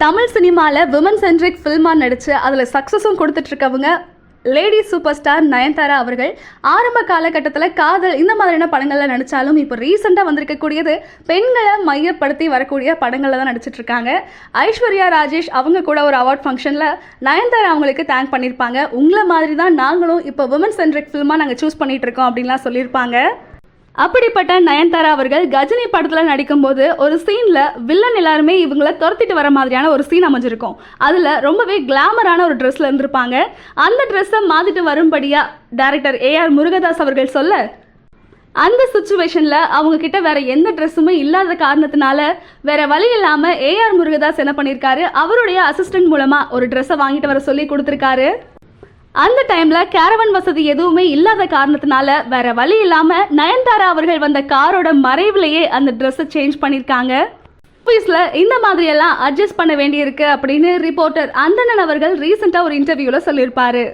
தமிழ் சினிமாவில் women centric ஃபில்மாக நடித்து அதில் சக்ஸஸும் கொடுத்துட்ருக்கவங்க லேடி சூப்பர் ஸ்டார் நயன்தாரா அவர்கள். ஆரம்ப காலகட்டத்தில் காதல் இந்த மாதிரியான படங்களில் நடித்தாலும் இப்போ ரீசெண்டாக வந்திருக்கக்கூடியது பெண்களை மையப்படுத்தி வரக்கூடிய படங்களில் தான் நடிச்சிட்டு இருக்காங்க ஐஸ்வர்யா ராஜேஷ் அவங்க கூட ஒரு அவார்ட் ஃபங்க்ஷனில் நயன்தாரா அவங்களுக்கு தேங்க் பண்ணியிருப்பாங்க உங்களை மாதிரி தான் நாங்களும் இப்போ விமன் சென்ட்ரிக் ஃபில்மாக நாங்கள் சூஸ் பண்ணிகிட்டு இருக்கோம் அப்படின்லாம் சொல்லியிருப்பாங்க. அப்படிப்பட்ட நயன்தாரா அவர்கள் கஜினி படத்தில் நடிக்கும்போது ஒரு சீனில் வில்லன் எல்லாருமே இவங்கள துரத்திட்டு வர மாதிரியான ஒரு சீன் அமைஞ்சிருக்கும். அதில் ரொம்பவே கிளாமரான ஒரு ட்ரெஸ்ல இருந்திருப்பாங்க. அந்த ட்ரெஸ்ஸை மாற்றிட்டு வரும்படியாக டைரக்டர் ஏஆர் முருகதாஸ் அவர்கள் சொல்ல அந்த சுச்சுவேஷனில் அவங்க கிட்ட வேற எந்த ட்ரெஸ்ஸுமே இல்லாத காரணத்தினால வேற வழி இல்லாமல் ஏஆர் முருகதாஸ் என்ன பண்ணியிருக்காரு அவருடைய அசிஸ்டன்ட் மூலமாக ஒரு ட்ரெஸ்ஸை வாங்கிட்டு வர சொல்லி கொடுத்துருக்காரு. அந்த டைம்ல கேரவன் வசதி எதுவுமே இல்லாத காரணத்தினால வேற வழி இல்லாம நயன்தாரா அவர்கள் வந்த காரோட மறைவிலேயே அந்த ட்ரெஸ்ஸை சேஞ்ச் பண்ணியிருக்காங்க ஆஃபீஸில் இந்த மாதிரி எல்லாம் அட்ஜஸ்ட் பண்ண வேண்டியிருக்கு அப்படின்னு ரிப்போர்ட்டர் அந்தணன் அவர்கள் ரீசெண்டாக ஒரு இன்டர்வியூவில் சொல்லியிருப்பாரு.